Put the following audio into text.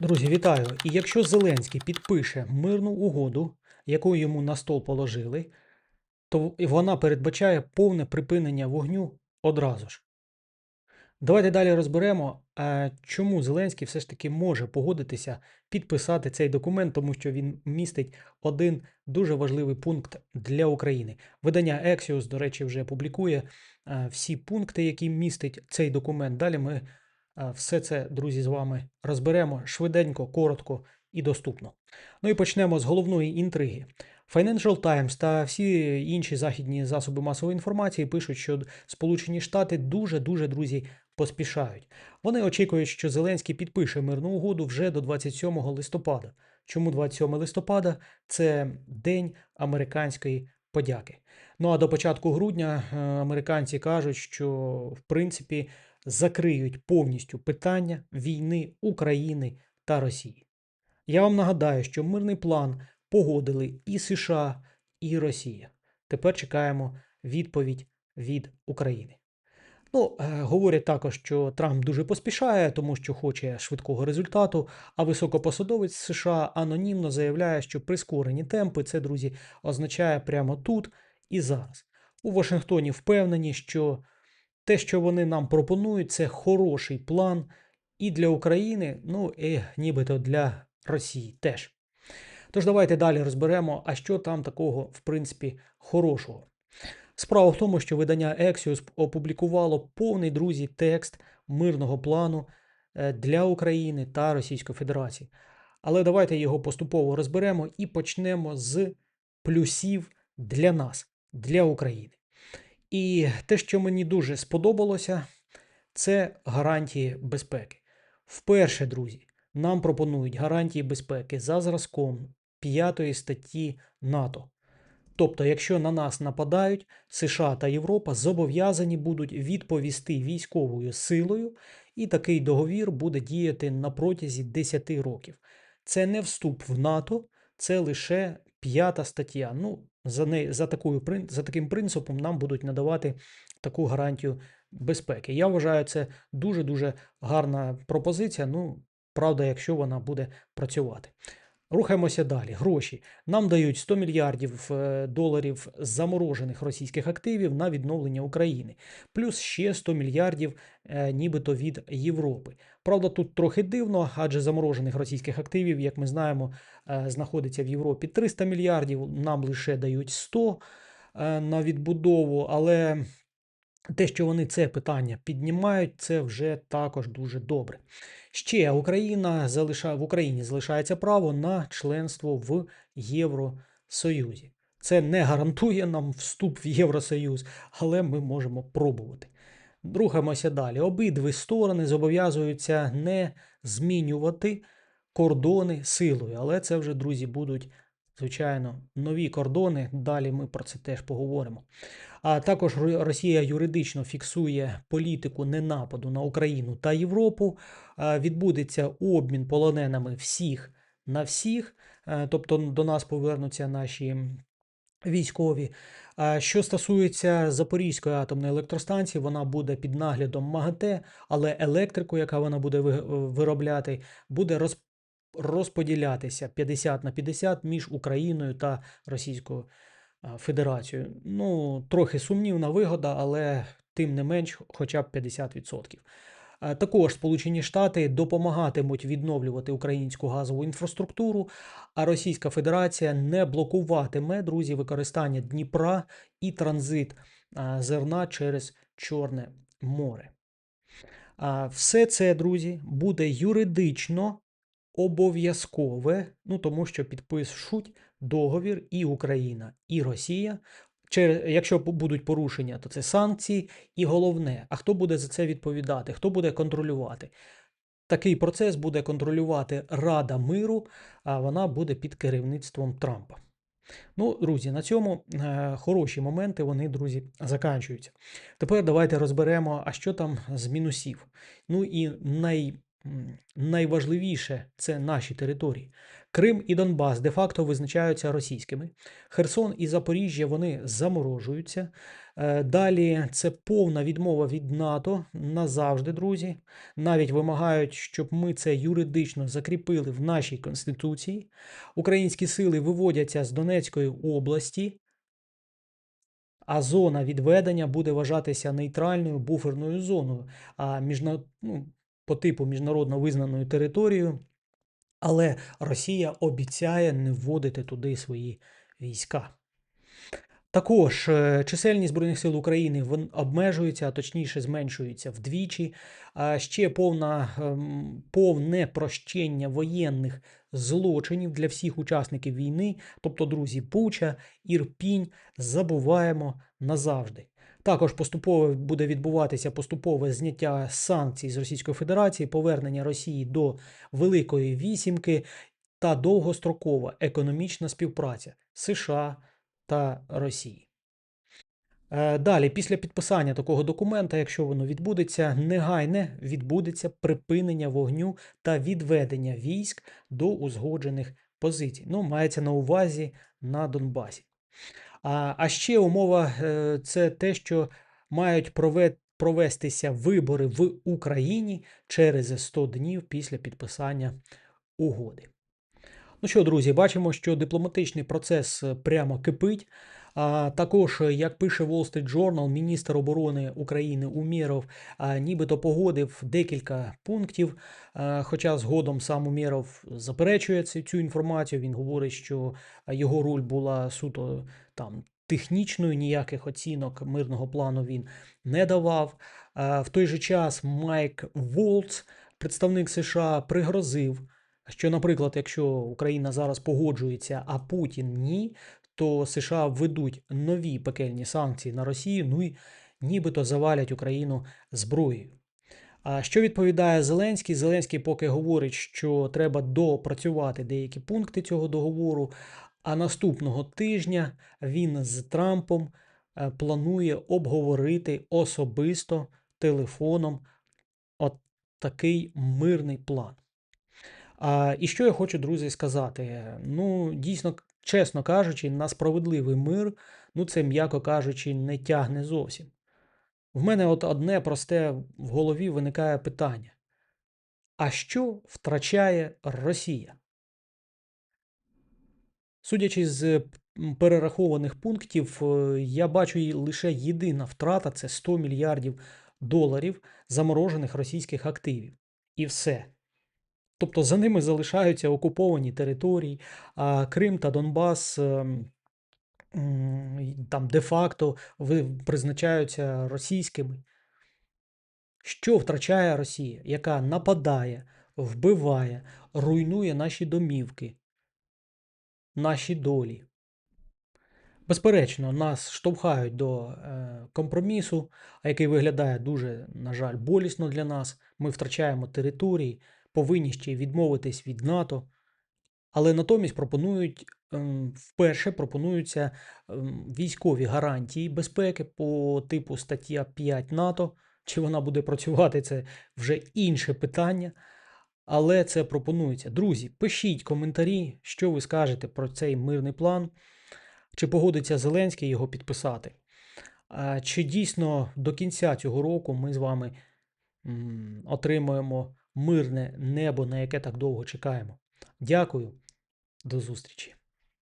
Друзі, вітаю! І якщо Зеленський підпише мирну угоду, яку йому на стол положили, то вона передбачає повне припинення вогню одразу ж. Давайте далі розберемо, е, чому Зеленський все ж таки може погодитися підписати цей документ, тому що він містить один дуже важливий пункт для України. Видання Axios, до речі, вже публікує е, всі пункти, які містить цей документ. Далі ми все це, друзі, з вами розберемо швиденько, коротко і доступно. Ну і почнемо з головної інтриги. Financial Times та всі інші західні засоби масової інформації пишуть, що Сполучені Штати дуже-дуже, друзі, поспішають. Вони очікують, що Зеленський підпише мирну угоду вже до 27 листопада. Чому 27 листопада? Це День американської подяки. Ну а до початку грудня е, американці кажуть, що в принципі закриють повністю питання війни України та Росії. Я вам нагадаю, що мирний план погодили і США, і Росія. Тепер чекаємо відповідь від України. Ну, е, говорять також, що Трамп дуже поспішає, тому що хоче швидкого результату. А високопосадовець США анонімно заявляє, що прискорені темпи це, друзі, означає прямо тут і зараз. У Вашингтоні впевнені, що те, що вони нам пропонують, це хороший план і для України, ну і нібито для Росії теж. Тож давайте далі розберемо, а що там такого, в принципі, хорошого. Справа в тому, що видання Axios опублікувало повний друзі текст мирного плану е, для України та Російської Федерації. Але давайте його поступово розберемо і почнемо з плюсів для нас, для України. І те, що мені дуже сподобалося, це гарантії безпеки. Вперше, друзі, нам пропонують гарантії безпеки за зразком 5 статті НАТО. Тобто, якщо на нас нападають, США та Європа зобов'язані будуть відповісти військовою силою, і такий договір буде діяти на протязі 10 років. Це не вступ в НАТО, це лише п'ята стаття. Ну, за не, за, такою, за таким принципом нам будуть надавати таку гарантію безпеки. Я вважаю, це дуже-дуже гарна пропозиція. Ну, правда, якщо вона буде працювати. Рухаємося далі. Гроші. Нам дають 100 мільярдів е, доларів заморожених російських активів на відновлення України, плюс ще 100 мільярдів, е, нібито від Європи. Правда, тут трохи дивно, адже заморожених російських активів, як ми знаємо, е, знаходиться в Європі 300 мільярдів. Нам лише дають 100 на відбудову, але те, що вони це питання піднімають, це вже також дуже добре. Ще Україна залиша... в Україні залишається право на членство в Євросоюзі. Це не гарантує нам вступ в Євросоюз, але ми можемо пробувати. Рухаємося далі. Обидві сторони зобов'язуються не змінювати кордони силою, але це вже, друзі, будуть звичайно, нові кордони. Далі ми про це теж поговоримо. А також Росія юридично фіксує політику ненападу на Україну та Європу. Відбудеться обмін полоненими всіх на всіх, тобто до нас повернуться наші. Військові. Що стосується Запорізької атомної електростанції, вона буде під наглядом МАГАТЕ, але електрику, яка вона буде виробляти, буде розподілятися 50 на 50 між Україною та Російською Федерацією. Ну, трохи сумнівна вигода, але тим не менш, хоча б 50%. Також Сполучені Штати допомагатимуть відновлювати українську газову інфраструктуру, а Російська Федерація не блокуватиме друзі використання Дніпра і транзит зерна через Чорне море. Все це, друзі, буде юридично обов'язкове, ну тому що підпишуть договір і Україна, і Росія. Якщо будуть порушення, то це санкції. І головне, а хто буде за це відповідати, хто буде контролювати? Такий процес буде контролювати Рада миру, а вона буде під керівництвом Трампа. Ну, друзі, на цьому е, хороші моменти, вони, друзі, заканчуються. Тепер давайте розберемо, а що там з мінусів. Ну і най найважливіше це наші території. Крим і Донбас де-факто визначаються російськими. Херсон і Запоріжжя вони заморожуються. Е, Далі це повна відмова від НАТО назавжди, друзі. Навіть вимагають, щоб ми це юридично закріпили в нашій конституції. Українські сили виводяться з Донецької області, а зона відведення буде вважатися нейтральною буферною зоною, а міжна... ну, по типу міжнародно визнаною територією. Але Росія обіцяє не вводити туди свої війська. Також е, чисельність Збройних сил України обмежується, а точніше зменшується вдвічі. Ще повна, ем, повне прощення воєнних злочинів для всіх учасників війни, тобто, друзі, Буча, Ірпінь, забуваємо назавжди. Також поступово буде відбуватися поступове зняття санкцій з Російської Федерації, повернення Росії до Великої Вісімки та довгострокова економічна співпраця США та Росії. Е, Далі, після підписання такого документа, якщо воно відбудеться, негайне відбудеться припинення вогню та відведення військ до узгоджених позицій. Ну, мається на увазі на Донбасі. А, а ще умова е, це те, що мають провестися вибори в Україні через 100 днів після підписання угоди. Ну що, друзі, бачимо, що дипломатичний процес е, прямо кипить. А, також, як пише Wall Street Journal, міністр оборони України Умєров нібито погодив декілька пунктів. Хоча згодом сам Умєров заперечує цю інформацію. Він говорить, що його роль була суто там технічною, ніяких оцінок мирного плану він не давав. В той же час Майк Волц, представник США, пригрозив що, наприклад, якщо Україна зараз погоджується, а Путін ні, то США введуть нові пекельні санкції на Росію, ну і нібито завалять Україну зброєю. А що відповідає Зеленський? Зеленський поки говорить, що треба допрацювати деякі пункти цього договору. А наступного тижня він з Трампом е, планує обговорити особисто телефоном от такий мирний план. А, і що я хочу, друзі, сказати? Ну, дійсно, чесно кажучи, на справедливий мир, ну це, м'яко кажучи, не тягне зовсім. В мене от одне просте в голові виникає питання: а що втрачає Росія? Судячи з перерахованих пунктів, е, я бачу лише єдина втрата це 100 мільярдів доларів заморожених російських активів. І все. Тобто за ними залишаються окуповані території, а Крим та Донбас ем, там де-факто призначаються російськими. Що втрачає Росія, яка нападає, вбиває, руйнує наші домівки, наші долі? Безперечно, нас штовхають до е, компромісу, який виглядає дуже, на жаль, болісно для нас. Ми втрачаємо території, повинні ще відмовитись від НАТО. Але натомість пропонують ем, вперше пропонуються ем, військові гарантії безпеки по типу стаття 5 НАТО. Чи вона буде працювати, це вже інше питання. Але це пропонується. Друзі, пишіть коментарі, що ви скажете про цей мирний план. Чи погодиться Зеленський його підписати? Чи дійсно до кінця цього року ми з вами отримаємо мирне небо, на яке так довго чекаємо? Дякую, до зустрічі.